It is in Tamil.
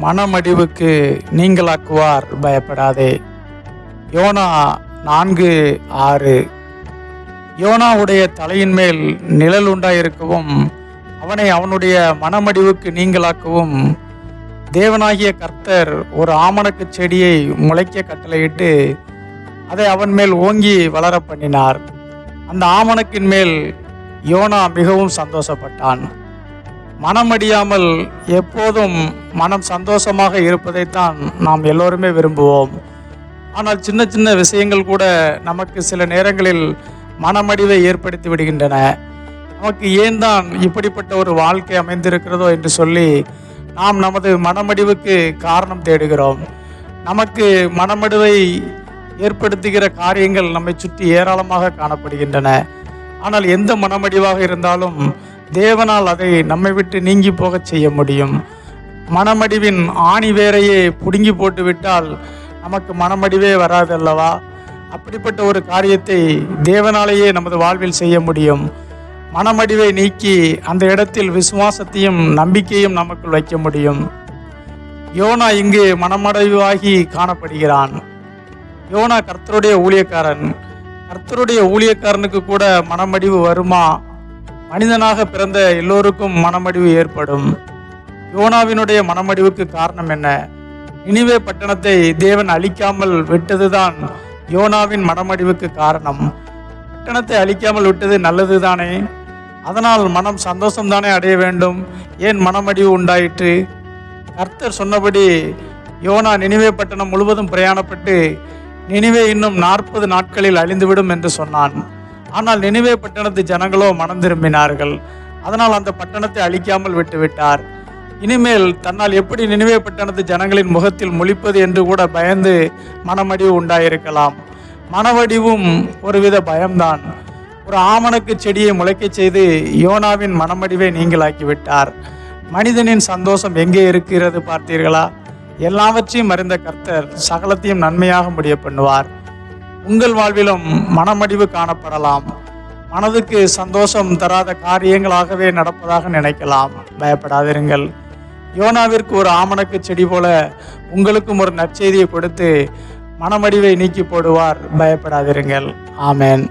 மனமடிவுக்கு நீங்களாக்குவார் பயப்படாதே. யோனா நான்கு ஆறு. யோனாவுடைய தலையின் மேல் நிழல் உண்டாயிருக்கவும் அவனை அவனுடைய மனமடிவுக்கு நீங்களாக்கவும் தேவனாகிய கர்த்தர் ஒரு ஆமணக்கு செடியை முளைக்க கட்டளையிட்டு அதை அவன் மேல் ஓங்கி வளர பண்ணினார் அந்த ஆமணக்கின் மேல் யோனா மிகவும் சந்தோஷப்பட்டான். மனமடியாமல் எப்போதும் மனம் சந்தோஷமாக இருப்பதைத்தான் நாம் எல்லோருமே விரும்புவோம். ஆனால் சின்ன சின்ன விஷயங்கள் கூட நமக்கு சில நேரங்களில் மனமடிவை ஏற்படுத்தி விடுகின்றன. நமக்கு ஏன் தான் இப்படிப்பட்ட ஒரு வாழ்க்கை அமைந்திருக்கிறதோ என்று சொல்லி நாம் நமது மனமடிவுக்கு காரணம் தேடுகிறோம். நமக்கு மனமடிவை ஏற்படுத்துகிற காரியங்கள் நம்மை சுற்றி ஏராளமாக காணப்படுகின்றன. ஆனால் எந்த மனமடிவாக இருந்தாலும் தேவனால் அதை நம்மை விட்டு நீங்கி போகச் செய்ய முடியும். மனமடிவின் ஆணி வேரையே புடுங்கி போட்டு விட்டால் நமக்கு மனமடிவே வராது அல்லவா அப்படிப்பட்ட ஒரு காரியத்தை தேவனாலேயே நமது வாழ்வில் செய்ய முடியும். மனமடிவை நீக்கி அந்த இடத்தில் விசுவாசத்தையும் நம்பிக்கையும் நமக்குள் வைக்க முடியும். யோனா இங்கு மனமடைவாகி காணப்படுகிறான். யோனா கர்த்தருடைய ஊழியக்காரன். கர்த்தருடைய ஊழியக்காரனுக்கு கூட மனமடிவு வருமா? மனிதனாக பிறந்த எல்லோருக்கும் மனமடிவு ஏற்படும். யோனாவினுடைய மனமடிவுக்கு காரணம் என்ன? நினிவே பட்டணத்தை தேவன் அழிக்காமல் விட்டதுதான் யோனாவின் மனமடிவுக்கு காரணம். பட்டணத்தை அழிக்காமல் விட்டது நல்லதுதானே? அதனால் மனம் சந்தோஷம்தானே அடைய வேண்டும். ஏன் மனமடிவு உண்டாயிற்று? கர்த்தர் சொன்னபடி யோனா நினிவே பட்டணம் முழுவதும் பிரயாணப்பட்டு நினிவே இன்னும் நாற்பது நாட்களில் அழிந்துவிடும் என்று சொன்னான். ஆனால் நினைவே பட்டணத்து ஜனங்களோ மனம் திரும்பினார்கள். அதனால் அந்த பட்டணத்தை அழிக்காமல் விட்டுவிட்டார் இனிமேல் தன்னால் எப்படி நினைவே பட்டணத்து ஜனங்களின் முகத்தில் முழிப்பது என்று கூட பயந்து மனமடிவு உண்டாயிருக்கலாம். மனவடிவும் ஒருவித பயம்தான். ஒரு ஆமணக்கு செடியை முளைக்கச் செய்து யோனாவின் மனமடிவை நீங்களாக்கி விட்டார். மனிதனின் சந்தோஷம் எங்கே இருக்கிறது பார்த்தீர்களா? எல்லாவற்றையும் அறிந்த கர்த்தர் சகலத்தையும் நன்மையாக முடிய பண்ணுவார். உங்கள் வாழ்விலும் மனமடிவு காணப்படலாம். மனதுக்கு சந்தோஷம் தராத காரியங்களாகவே நடப்பதாக நினைக்கலாம். பயப்படாதிருங்கள். யோனாவிற்கு ஒரு ஆமணக்கு செடி போல உங்களுக்கும் ஒரு நற்செய்தியை கொடுத்து மனமடிவை நீக்கி போடுவார். பயப்படாதிருங்கள். ஆமேன்.